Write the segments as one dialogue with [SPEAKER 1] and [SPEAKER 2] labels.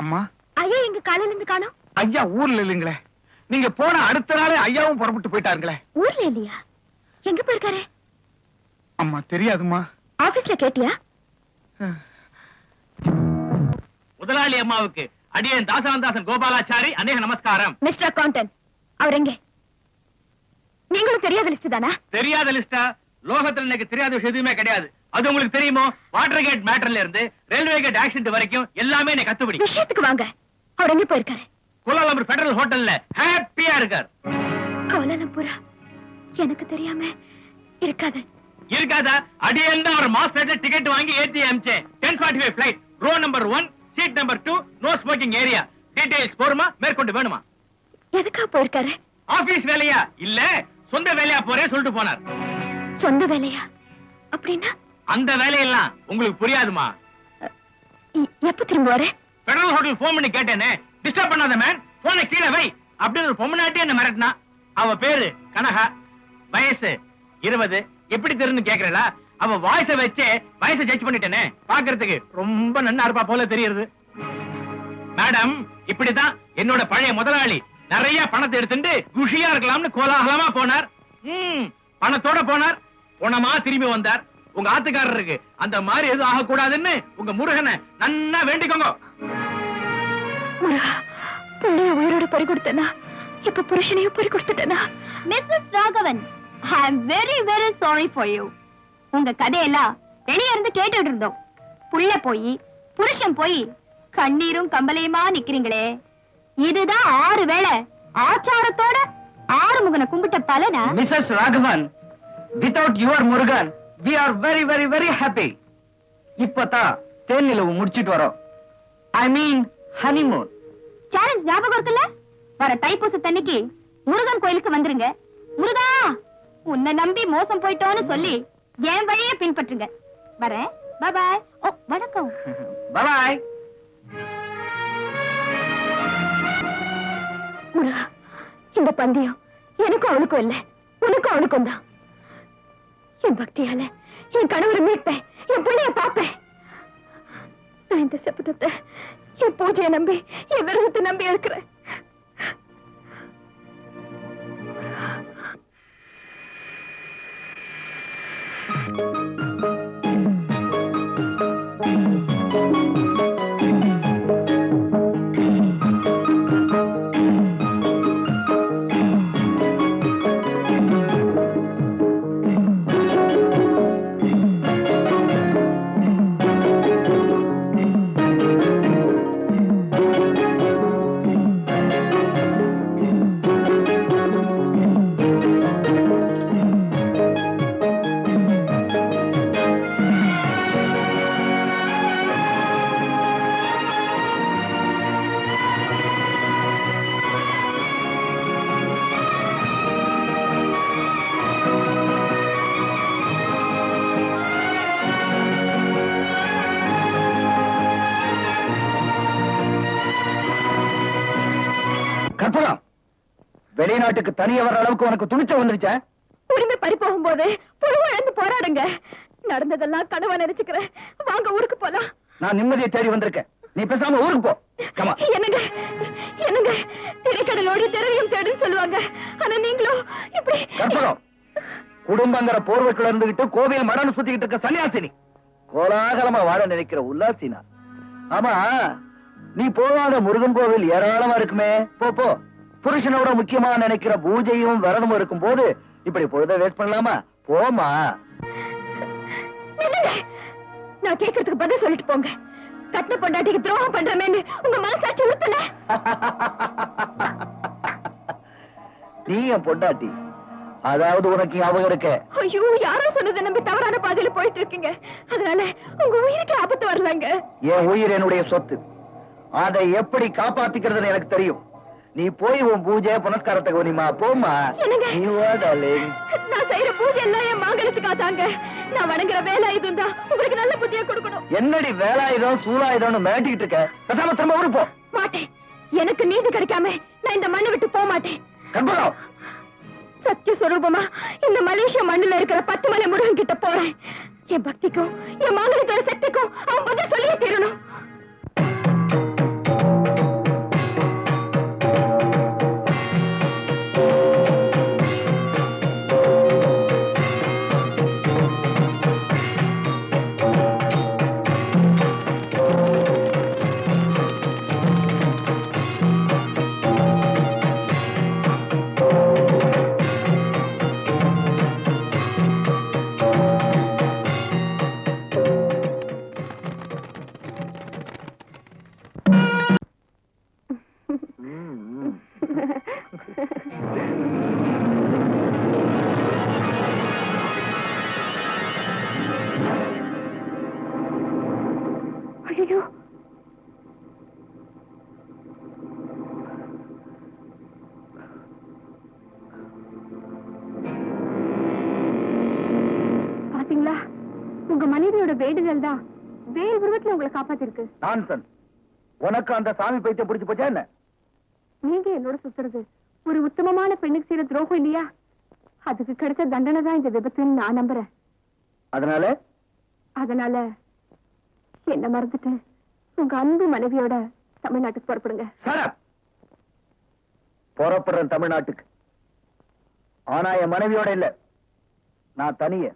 [SPEAKER 1] அம்மா.
[SPEAKER 2] ஐயா எங்க காலையில இருந்து காணோம்.
[SPEAKER 1] ஐயா ஊர்ல இல்லைங்களே. நீங்க போன அடுத்த நாளே ஐயாவும் புறப்பட்டு போயிட்டாருங்களே.
[SPEAKER 2] ஊர்ல இல்லையா? எங்க போயிருக்காரு?
[SPEAKER 1] அம்மா தெரியாதும்மா.
[SPEAKER 2] ஆபீஸ்ல கேட்டியா?
[SPEAKER 3] முதலாளி அம்மாவுக்கு அடியேன் தாசவந்தாசன் கோபாலாச்சாரி அநேக நமஸ்காரம்.
[SPEAKER 2] மிஸ்டர் அக்கௌண்டன்ட் அவர் எங்க? நீங்களும் தெரியாத லிஸ்ட் தானா?
[SPEAKER 3] தெரியாத லிஸ்டா லோகத்துல எனக்கு தெரியாத விஷயம் எதுவுமே கிடையாது. அது உங்களுக்கு தெரியுமோ? வாட்டர் கேட் மேட்டர்ல இருந்து ரயில்வே கேட் ஆக்சிடென்ட் வரைக்கும் எல்லாமே எனக்கு கத்துப்படி
[SPEAKER 2] விஷயத்துக்கு வாங்க. அவர் எங்க போயிருக்காரு.
[SPEAKER 3] கோலாலம்பூர் பெடரல் ஹோட்டல்ல ஹாப்பியா இருக்கார்.
[SPEAKER 2] கோலாலம்பூரா? எனக்கு தெரியாம இருக்காது.
[SPEAKER 3] இருக்காதா? அடியேன் தான் ஒரு மாஸ்டர் டிக்கெட் வாங்கி ஏத்தி அமிச்சேன். Ten forty five flight row number one seat number two no smoking area details போருமா? மேற்கொண்டு வேணுமா?
[SPEAKER 2] எதுக்கா போயிருக்காரு?
[SPEAKER 3] ஆபீஸ் வேலையா? இல்ல சொந்த வேலையா போறேன் சொல்லிட்டு போனார்.
[SPEAKER 2] சொந்த வேலையா? அப்படின்னா
[SPEAKER 3] அந்த வேலையெல்லாம் உங்களுக்கு புரியாதுமா?
[SPEAKER 2] எப்ப திரும்புவாரு
[SPEAKER 3] பெடரல் ஹோட்டல் போன் பண்ணி கேட்டேனே. டிஸ்டர்ப் பண்ணாத மேன் போனை கீழே வை. அப்படின்னு ஒரு பொம்மநாட்டி என்ன மிரட்டினா? அவ பேரு கனகா. வயசு இருபது. எப்படி தெரிஞ்சு கேக்குறா அவ வாய்ஸ வச்சே வயசை ஜட்ஜ் பண்ணிட்டேனே. பாக்குறதுக்கு ரொம்ப நன்னா இருப்பா போல தெரியுது மேடம் இப்படிதான் என்னோட பழைய முதலாளி நிறைய பணத்தை எடுத்துட்டு குஷியா இருக்கலாம்னு கோலாகலமா போனார். பணத்தோட போனார். போனமா திரும்பி வந்தார். உங்க ஆத்துக்காரருக்கு அந்த மாதிரி எதுவும் ஆகக்கூடாதுன்னு உங்க முருகனை நன்னா வேண்டிக்கோங்க.
[SPEAKER 2] பிள்ளைய உயிரோட பறி கொடுத்தனா இப்ப புருஷனையும் பறி கொடுத்துட்டனா Mrs Raghavan I am very very sorry for you உங்க கதையெல்லாம் வெளிய இருந்து கேட்டுட்டு இருந்தோம். புள்ள போய் புருஷன் போய் கண்ணீரும் கம்பளையுமா நிக்கிறீங்களே? இதுதான் ஆறு வேளை ஆச்சாரத்தோட ஆறு முகனை கும்பிட்ட பலனா?
[SPEAKER 4] Mrs Raghavan without your Murugan we are very very very happy இப்பதான் தேன் நிலவு முடிச்சிட்டு வரோம். ஐ மீன் ஹனிமூன்
[SPEAKER 2] சேலஞ்ச் ஞாபகம் இருக்குல்ல வர தைப்பூசத்தன்னைக்கு முருகன் கோயிலுக்கு வந்துருங்க. முருகா உன்னை நம்பி மோசம் போயிட்டோன்னு சொல்லி என் வழிய பின்பற்றுங்க. வரேன். பாய் ஓ வணக்கம்.
[SPEAKER 4] பாய்
[SPEAKER 2] முருகா இந்த பந்தயம் எனக்கும் அவனுக்கும் இல்ல. உனக்கும் அவனுக்கும் தான். என் பக்தியால என் கணவரை மீட்பேன் என் பிள்ளைய பார்ப்பேன். நான் இந்த சபதத்தை என் பூஜையை நம்பி என் விரதத்தை நம்பி இருக்கிறேன்.
[SPEAKER 4] வெளிநாட்டுக்கு தனியா வர்ற அளவுக்கு உனக்கு துணிச்சல் வந்துருச்சா?
[SPEAKER 2] உரிமை பறி போகும்போது புழுவ இழந்து போராடுங்க. நடந்ததெல்லாம் கனவா நினைச்சுக்கிறேன். வாங்க ஊருக்கு போலாம்.
[SPEAKER 4] நான் நிம்மதியை தேடி வந்திருக்கேன். நீ பேசாம ஊருக்கு போ. கமா
[SPEAKER 2] என்னங்க? என்னங்க? திரைக்கடலோடு திரவியம் தேடுன்னு சொல்லுவாங்க. ஆனா நீங்களும் இப்படி
[SPEAKER 4] கற்பகம். குடும்பங்கிற போர்வைக்குள்ள இருந்துகிட்டு கோவில் மடம் சுத்திக்கிட்டு இருக்க சன்னியாசினி. கோலாகலமா வாழ நினைக்கிற உல்லாசினா. ஆமா நீ போகாத முருகன் கோவில் ஏராளமா இருக்குமே. போ போ. புருஷனோட முக்கியமா நினைக்கிற பூஜையும் விரதமும் இருக்கும் போது இப்படி பொழுத வேஸ்ட் பண்ணலாமா? போமா
[SPEAKER 2] நான் கேட்கறதுக்கு பதில் சொல்லிட்டு போங்க. கட்டின பொண்டாட்டிக்கு துரோகம் பண்றமேன்னு உங்க மனசாட்சி உறுத்தல.
[SPEAKER 4] நீ என் பொண்டாட்டி. அதாவது உனக்கு ஞாபகம் இருக்க.
[SPEAKER 2] ஐயோ யாரோ சொன்னதை நம்பி தவறான பாதையில போயிட்டு இருக்கீங்க. அதனால உங்க உயிருக்கு ஆபத்து வரலங்க.
[SPEAKER 4] என் உயிர் என்னுடைய சொத்து. அதை எப்படி காப்பாத்திக்கிறதுன்னு எனக்கு தெரியும். நீ போய் உன் பூஜை புனஸ்காரத்தை கவனிமா போமா? நீ darling.
[SPEAKER 2] நான் செய்யற பூஜை எல்லாம் என் மாங்கலத்துக்காதாங்க நான் வணங்குற வேலை இதுவும் தான். உங்களுக்கு நல்ல புத்தியை கொடுக்கணும்.
[SPEAKER 4] என்னடி வேலாயுதம் சூலாயுதம்னு மிரட்டிக்கிட்டு இருக்க? பேசாம திரும்ப போ.
[SPEAKER 2] மாட்டேன். எனக்கு நீதி கிடைக்காம நான் இந்த மண்ணை விட்டு போக மாட்டேன்.
[SPEAKER 4] கற்பகம்
[SPEAKER 2] சத்திய சொரூபமா இந்த மலேசியா மண்ணுல இருக்கிற பத்து மலை முருகன் கிட்ட போறேன். என் பக்திக்கும் என் மாங்கலத்தோட சக்திக்கும் அவன் பதில் சொல்லியே தீரணும். வேண்டுதல் தான் வேறு உருவத்துல உங்களை காப்பாத்திருக்கு.
[SPEAKER 4] நான்சென்ஸ் உனக்கு அந்த சாமி பைத்தியம் பிடிச்சு போச்சா என்ன?
[SPEAKER 2] நீங்க என்னோட சுத்துறது. ஒரு உத்தமமான பெண்ணுக்கு செய்யற துரோகம் இல்லையா? அதுக்கு கிடைச்ச தண்டனை தான் இந்த விபத்துன்னு நான் நம்புறேன்.
[SPEAKER 4] அதனால?
[SPEAKER 2] அதனால என்ன மறந்துட்டு உங்க அன்பு மனைவியோட தமிழ்நாட்டுக்கு புறப்படுங்க.
[SPEAKER 4] புறப்படுறேன் தமிழ்நாட்டுக்கு. ஆனா என் மனைவியோட இல்ல. நான் தனிய.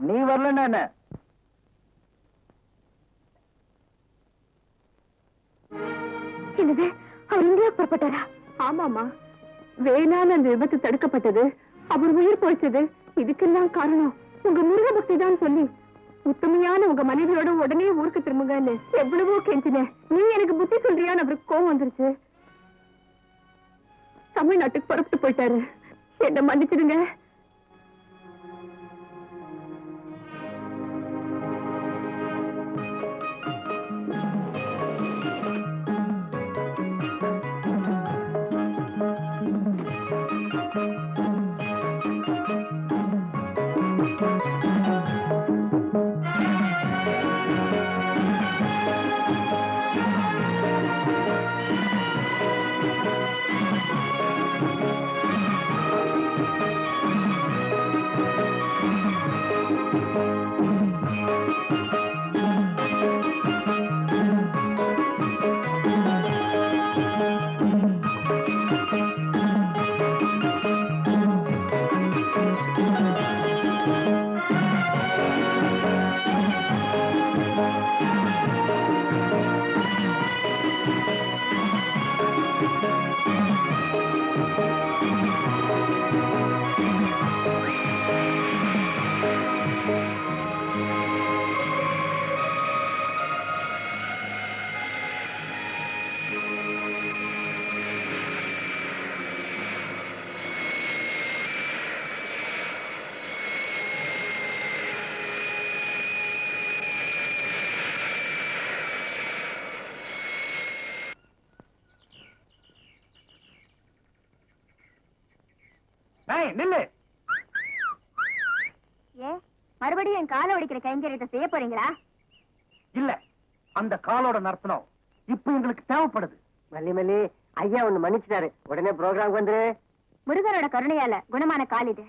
[SPEAKER 4] நீ வரலன்னா என்ன?
[SPEAKER 2] என்னது? அவர் இந்தியா புறப்பட்டாரா? ஆமாமா வேணான்னு அந்த விபத்து தடுக்கப்பட்டது. அவர் உயிர் போய்ச்சது இதுக்கெல்லாம் காரணம் உங்க முருக பக்தி தான் சொல்லி. உத்தமையான உங்க மனைவியோட உடனே ஊருக்கு திரும்புங்கன்னு எவ்வளவோ கெஞ்சினேன் நீ எனக்கு புத்தி சொல்றியான்னு அவருக்கு கோவம் வந்துருச்சு. தமிழ்நாட்டுக்கு புறப்பட்டு போயிட்டாரு. என்ன மன்னிச்சிடுங்க.
[SPEAKER 1] Thank you. நில்லு.
[SPEAKER 2] ஏ மறுபடியும் என் காலை ஒடிக்கிற கைங்கரியத்தை செய்ய போறீங்களா?
[SPEAKER 1] இல்ல அந்த காலோட நர்த்தனம் இப்ப எங்களுக்கு தேவைப்படுது.
[SPEAKER 5] மல்லி மல்லி ஐயா ஒண்ணு மன்னிச்சிட்டாரு. உடனே ப்ரோக்ராம் வந்துரு.
[SPEAKER 2] முருகனோட கருணையால குணமான கால் இது.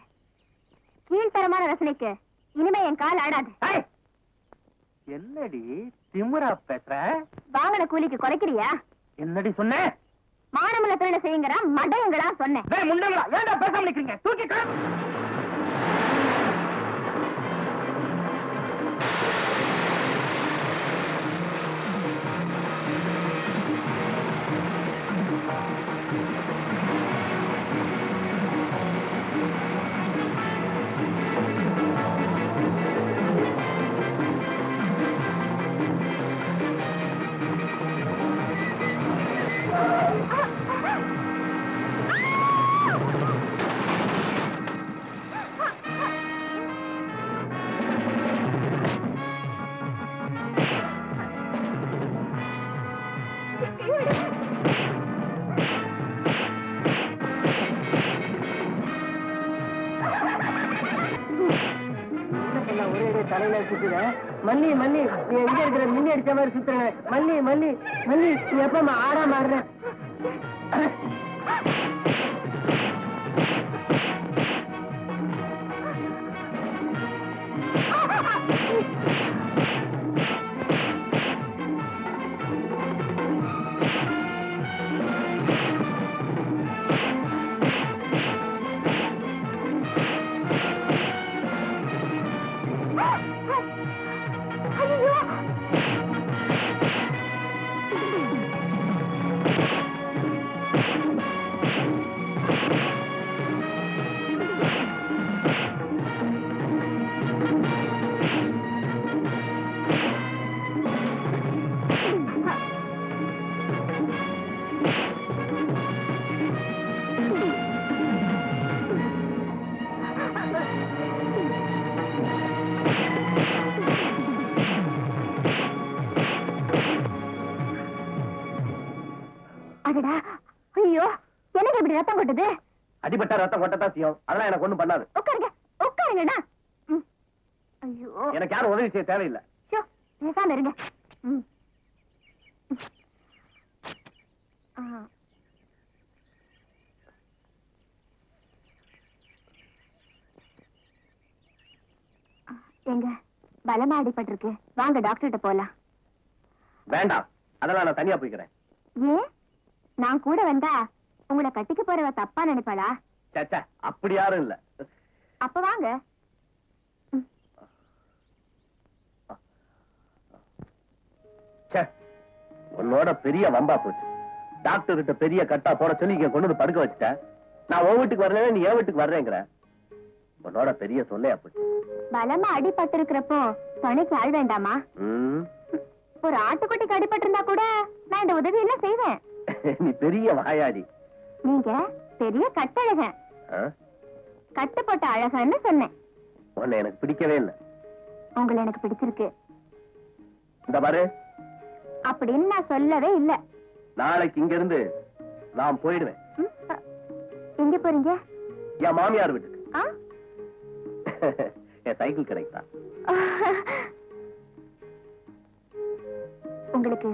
[SPEAKER 2] கீழ்த்தரமான ரசனைக்கு இனிமே என் கால் ஆடாது.
[SPEAKER 1] என்னடி திமுறா பேசுற?
[SPEAKER 2] வாங்கின கூலிக்கு குறைக்கிறியா?
[SPEAKER 1] என்னடி சொன்ன?
[SPEAKER 2] மானமுள்ள தொழிலை செய்யுங்கிறா மடையங்களா சொன்னேன்.
[SPEAKER 1] முண்டங்களா ஏன்டா பேசாம நிக்கிறீங்க? தூக்கி
[SPEAKER 5] தலையில சுத்துற மல்லி மல்லி நீ எங்க இருக்கிற? மின்னி அடிச்ச மாதிரி சுத்துறேன். மல்லி மல்லி மல்லி நீ எப்ப ஆடாம ஆடுற
[SPEAKER 4] அடிபட்ட ரத்தம் கொட்டத்தான் செய்யும் அதெல்லாம் எனக்கு ஒண்ணும் பண்ணாது.
[SPEAKER 2] உட்காருங்க. உட்காருங்கண்ணா.
[SPEAKER 6] ஐயோ.
[SPEAKER 7] எனக்கு யாரும் உதவி செய்ய தேவையில்லை.
[SPEAKER 6] ஷோ, பேசாம இருங்க. எங்க? பலமா அடிபட்டிருக்கு. வாங்க டாக்டர்கிட்ட போலாம்.
[SPEAKER 7] வேண்டாம். அதெல்லாம் நான் தனியா போய்க்கிறேன்.
[SPEAKER 6] ஏன்? நான் கூட வந்தா உங்களை கட்டிக்க போறவ தப்பா நினைப்பாளா?
[SPEAKER 7] சேச்சா அப்படி யாரும் இல்ல.
[SPEAKER 6] அப்ப வாங்க.
[SPEAKER 7] உன்னோட பெரிய வம்பா போச்சு. டாக்டர் கிட்ட பெரிய கட்டா போட சொல்லி இங்க கொண்டு வந்து படுக்க வச்சுட்டேன் நான் உன் வீட்டுக்கு வரல நீ என் வீட்டுக்கு வர்றேங்கிற. உன்னோட பெரிய தொல்லையா போச்சு.
[SPEAKER 6] பலமா அடிபட்டு இருக்கிறப்போ துணைக்கு ஆள் வேண்டாமா. ஒரு ஆட்டுக்குட்டிக்கு அடிபட்டு இருந்தா கூட நான் இந்த உதவி எல்லாம் செய்வேன்.
[SPEAKER 7] நீ பெரிய வாயாடி.
[SPEAKER 6] நீங்க பெரிய கட்டழகன் போட்ட அழகன்னு சொன்னேன்.
[SPEAKER 7] உன்னை எனக்கு பிடிக்கவே இல்லை.
[SPEAKER 6] உங்களை எனக்கு பிடிச்சிருக்கு.
[SPEAKER 7] இந்த பாரு.
[SPEAKER 6] அப்படின்னு நான் சொல்லவே இல்ல.
[SPEAKER 7] நாளைக்கு இங்க இருந்து நான் போயிடுவேன்.
[SPEAKER 6] எங்க போறீங்க?
[SPEAKER 7] என் மாமியார் வீட்டுக்கு? என் சைக்கிள் கிடைக்கா
[SPEAKER 6] உங்களுக்கு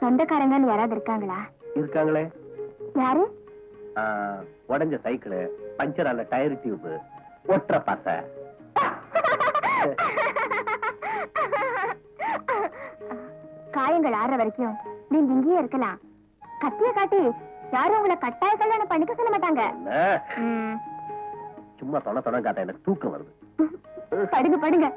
[SPEAKER 6] சொந்தக்காரங்கன்னு யாராவது இருக்காங்களா?
[SPEAKER 7] இருக்காங்களே.
[SPEAKER 6] யாரு?
[SPEAKER 7] உடைஞ்ச சைக்கிள் பஞ்சர் ஆன டயர் டியூப் ஒற்ற பசை.
[SPEAKER 6] காயங்கள் ஆற வரைக்கும் நீங்க இங்கேயே இருக்கலாம். கத்திய காட்டி யாரும் உங்களை கட்டாய கல்யாணம் பண்ணிக்க சொல்ல மாட்டாங்க.
[SPEAKER 7] சும்மா தொண தொண காட்ட எனக்கு தூக்கம் வருது.
[SPEAKER 6] படுங்க படுங்க.